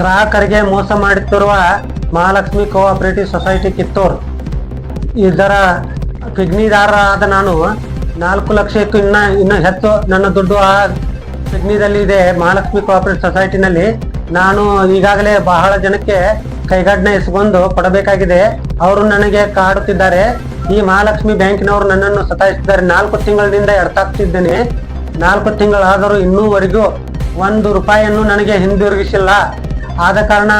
ಗ್ರಾಹಕರಿಗೆ ಮೋಸ ಮಾಡುತ್ತಿರುವ ಮಹಾಲಕ್ಷ್ಮಿ ಕೋಆಪರೇಟಿವ್ ಸೊಸೈಟಿ ಕಿತ್ತೂರು. ಇದರ ಕಿಡ್ನಿದಾರರಾದ ನಾನು ನಾಲ್ಕು ಲಕ್ಷಕ್ಕೂ ಇನ್ನ, ಇನ್ನೂ ಹೆಚ್ಚು ನನ್ನ ದುಡ್ಡು ಆ ಕಿಡ್ನಿದಲ್ಲಿ ಇದೆ. ಮಹಾಲಕ್ಷ್ಮಿ ಕೋಆಪರೇಟಿವ್ ಸೊಸೈಟಿನಲ್ಲಿ ನಾನು ಈಗಾಗಲೇ ಬಹಳ ಜನಕ್ಕೆ ಕೈಗಡ್ನ ಇಸ್ಕೊಂಡು ಕೊಡಬೇಕಾಗಿದೆ. ಅವರು ನನಗೆ ಕಾಡುತ್ತಿದ್ದಾರೆ ಈ ಮಹಾಲಕ್ಷ್ಮಿ ಬ್ಯಾಂಕಿನವರು ನನ್ನನ್ನು ಸತಾಯಿಸಿದ್ದಾರೆ ನಾಲ್ಕು ತಿಂಗಳಿನಿಂದ ಎಡ್ತಾಕ್ತಿದ್ದೇನೆ ನಾಲ್ಕು ತಿಂಗಳಾದರೂ ಇನ್ನೂವರೆಗೂ ಒಂದು ರೂಪಾಯಿಯನ್ನು ನನಗೆ ಹಿಂದಿರುಗಿಸಿಲ್ಲ. ಆದ ಕಾರಣ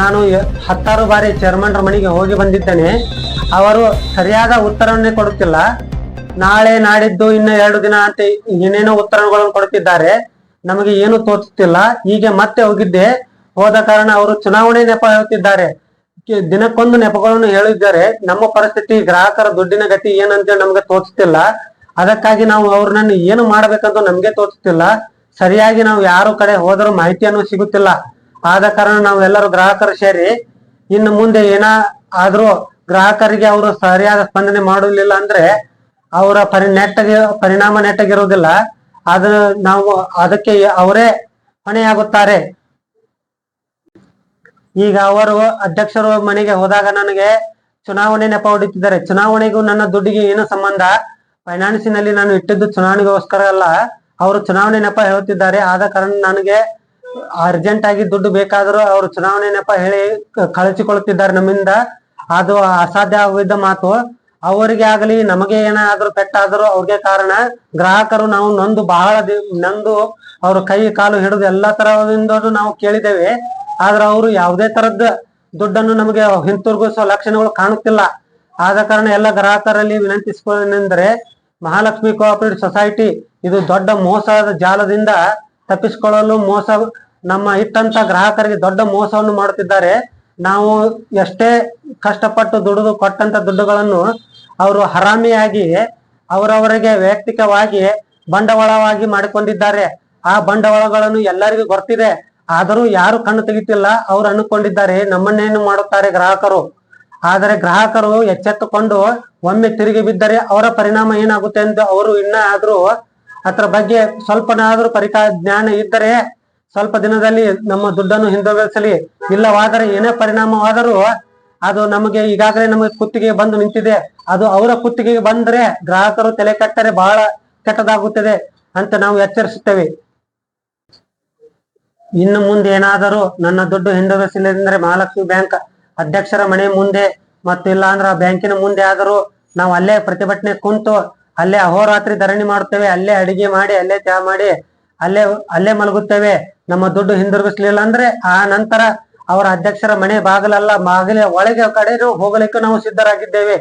ನಾನು ಹತ್ತಾರು ಬಾರಿ ಚೇರ್ಮನ್ರ ಮನೆಗೆ ಹೋಗಿ ಬಂದಿದ್ದೇನೆ. ಅವರು ಸರಿಯಾದ ಉತ್ತರವನ್ನೇ ಕೊಡುತ್ತಿಲ್ಲ. ನಾಳೆ ನಾಡಿದ್ದು ಇನ್ನು ಎರಡು ದಿನ ಅಂತ ಏನೇನೋ ಉತ್ತರಗಳನ್ನು ಕೊಡುತ್ತಿದ್ದಾರೆ. ನಮಗೆ ಏನು ತೋಚುತ್ತಿಲ್ಲ. ಹೀಗೆ ಮತ್ತೆ ಹೋಗಿದ್ದೆ. ಹೋದ ಕಾರಣ ಅವರು ಚುನಾವಣೆ ನೆಪ ಹೇಳುತ್ತಿದ್ದಾರೆ ದಿನಕ್ಕೊಂದು ನೆಪಗಳನ್ನು ಹೇಳಿದ್ದಾರೆ. ನಮ್ಮ ಪರಿಸ್ಥಿತಿ, ಗ್ರಾಹಕರ ದುಡ್ಡಿನ ಗತಿ ಏನಂತ ನಮಗೆ ತೋಚುತ್ತಿಲ್ಲ. ಅದಕ್ಕಾಗಿ ನಾವು ಅವ್ರನ್ನ ಏನು ಮಾಡ್ಬೇಕಂತ ನಮ್ಗೆ ತೋಚುತ್ತಿಲ್ಲ. ಸರಿಯಾಗಿ ನಾವು ಯಾರು ಕಡೆ ಹೋದರೂ ಮಾಹಿತಿಯನ್ನು ಸಿಗುತ್ತಿಲ್ಲ. ಆದ ಕಾರಣ ನಾವೆಲ್ಲರೂ ಗ್ರಾಹಕರು ಸೇರಿ ಇನ್ನು ಮುಂದೆ ಏನ ಆದ್ರೂ ಗ್ರಾಹಕರಿಗೆ ಅವರು ಸರಿಯಾದ ಸ್ಪಂದನೆ ಮಾಡಲಿಲ್ಲ ಅಂದ್ರೆ ಅವರ ಪರಿ ನೆಟ್ಟಗೆ, ಪರಿಣಾಮ ನೆಟ್ಟಗಿರುವುದಿಲ್ಲ. ಅದ ನಾವು ಅದಕ್ಕೆ ಅವರೇ ಹೊಣೆಯಾಗುತ್ತಾರೆ. ಈಗ ಅವರು ಅಧ್ಯಕ್ಷರು ಮನೆಗೆ ಹೋದಾಗ ನನಗೆ ಚುನಾವಣೆ ನೆಪ ಹೊಡಿತಿದ್ದಾರೆ. ಚುನಾವಣೆಗೂ ನನ್ನ ದುಡ್ಡಿಗೆ ಏನು ಸಂಬಂಧ? ಫೈನಾನ್ಸಿನಲ್ಲಿ ನಾನು ಇಟ್ಟಿದ್ದು ಚುನಾವಣೆಗೋಸ್ಕರ ಅಲ್ಲ. ಅವರು ಚುನಾವಣೆ ನೆಪ ಹೇಳುತ್ತಿದ್ದಾರೆ ಆದ ಕಾರಣ ನನಗೆ ಅರ್ಜೆಂಟ್ ಆಗಿ ದುಡ್ಡು ಬೇಕಾದರೂ ಅವರು ಚುನಾವಣೆ ನೆಪ ಹೇಳಿ ಕಳಚಿಕೊಳ್ಳುತ್ತಿದ್ದಾರೆ ನಮ್ಮಿಂದ. ಅದು ಅಸಾಧ್ಯ ಆಗಿದ್ದ ಮಾತು. ಅವರಿಗೆ ಆಗಲಿ, ನಮಗೆ ಏನಾದ್ರೂ ಪೆಟ್ಟಾದ್ರೂ ಅವ್ರಿಗೆ ಕಾರಣ. ಗ್ರಾಹಕರು ನಾವು ನೊಂದು ಬಹಳ ನಂದು ಅವ್ರ ಕೈ, ಕಾಲು ಹಿಡಿದು ಎಲ್ಲಾ ತರದಿಂದ ನಾವು ಕೇಳಿದ್ದೇವೆ. ಆದ್ರೆ ಅವರು ಯಾವುದೇ ತರದ ದುಡ್ಡನ್ನು ನಮಗೆ ಹಿಂತಿರುಗಿಸುವ ಲಕ್ಷಣಗಳು ಕಾಣುತ್ತಿಲ್ಲ. ಆದ ಕಾರಣ ಎಲ್ಲ ಗ್ರಾಹಕರಲ್ಲಿ ವಿನಂತಿಸಿಕೊಳ್ಳೇನೆಂದರೆ ಮಹಾಲಕ್ಷ್ಮಿ ಕೋಆಪರೇಟಿವ್ ಸೊಸೈಟಿ ಇದು ದೊಡ್ಡ ಮೋಸದ ಜಾಲದಿಂದ ತಪ್ಪಿಸಿಕೊಳ್ಳಲು ಮೋಸ, ನಮ್ಮ ಇಟ್ಟಂತ ಗ್ರಾಹಕರಿಗೆ ದೊಡ್ಡ ಮೋಸವನ್ನು ಮಾಡುತ್ತಿದ್ದಾರೆ. ನಾವು ಎಷ್ಟೇ ಕಷ್ಟಪಟ್ಟು ದುಡಿದು ಕೊಟ್ಟಂತ ದುಡ್ಡುಗಳನ್ನು ಅವರು ಹರಾಮಿಯಾಗಿ ಅವರವರಿಗೆ ವೈಯಕ್ತಿಕವಾಗಿ ಬಂಡವಾಳವಾಗಿ ಮಾಡಿಕೊಂಡಿದ್ದಾರೆ. ಆ ಬಂಡವಾಳಗಳನ್ನು ಎಲ್ಲರಿಗೂ ಗೊತ್ತಿದೆ. ಆದರೂ ಯಾರು ಕಣ್ಣು ತೆಗಿತಿಲ್ಲ. ಅವ್ರು ಅನ್ಕೊಂಡಿದ್ದಾರೆ, ನಮ್ಮನ್ನೇನು ಮಾಡುತ್ತಾರೆ ಗ್ರಾಹಕರು? ಆದರೆ ಗ್ರಾಹಕರು ಎಚ್ಚೆತ್ತುಕೊಂಡು ಒಮ್ಮೆ ತಿರುಗಿ ಬಿದ್ದರೆ ಅವರ ಪರಿಣಾಮ ಏನಾಗುತ್ತೆ ಎಂದು ಅವರು ಇನ್ನ ಆದ್ರೂ ಅದರ ಬಗ್ಗೆ ಸ್ವಲ್ಪನಾದರೂ ಪರಿಕಾ, ಜ್ಞಾನ ಇದ್ದರೆ ಸ್ವಲ್ಪ ದಿನದಲ್ಲಿ ನಮ್ಮ ದುಡ್ಡನ್ನು ಹಿಂದಿರುಗಿಸಲಿ ಇಲ್ಲವಾದರೆ ಏನೇ ಪರಿಣಾಮವಾದರೂ ಅದು ನಮಗೆ ಈಗಾಗಲೇ ನಮಗೆ ಕುತ್ತಿಗೆ ಬಂದು ನಿಂತಿದೆ. ಅದು ಅವರ ಕುತ್ತಿಗೆಗೆ ಬಂದ್ರೆ ಗ್ರಾಹಕರು ತಲೆ ಕಟ್ಟರೆ ಬಹಳ ಕೆಟ್ಟದಾಗುತ್ತದೆ ಅಂತ ನಾವು ಎಚ್ಚರಿಸುತ್ತೇವೆ. ಇನ್ನು ಮುಂದೆ ಏನಾದರೂ ನನ್ನ ದುಡ್ಡು ಹಿಂದಿರುಗಿಸಲಿಲ್ಲಂದ್ರೆ ಮಹಾಲಕ್ಷ್ಮಿ ಬ್ಯಾಂಕ್ ಅಧ್ಯಕ್ಷರ ಮನೆ ಮುಂದೆ ಮತ್ತು ಬ್ಯಾಂಕಿನ ಮುಂದೆ ಆದರೂ ನಾವು ಅಲ್ಲೇ ಪ್ರತಿಭಟನೆ ಕುಂತು ಅಲ್ಲೇ ಅಹೋರಾತ್ರಿ ಧರಣಿ ಮಾಡುತ್ತೇವೆ, ಅಲ್ಲೇ ಅಡಿಗೆ ಮಾಡಿ, ಅಲ್ಲೇ ಚಹಾ ಮಾಡಿ, ಅಲ್ಲೇ ಅಲ್ಲೇ ಮಲಗುತ್ತೇವೆ. ನಮ್ಮ ದುಡ್ಡು ಹಿಂದಿರುಗಿಸ್ಲಿಲ್ಲ ಅಂದ್ರೆ ಆ ನಂತರ ಅವರ ಅಧ್ಯಕ್ಷರ ಮನೆ ಬಾಗಿಲಲ್ಲ ಬಾಗಿಲ ಒಳಗೆ ಕಡೆ ಹೋಗಲಿಕ್ಕೆ ನಾವು ಸಿದ್ಧರಾಗಿದ್ದೇವೆ.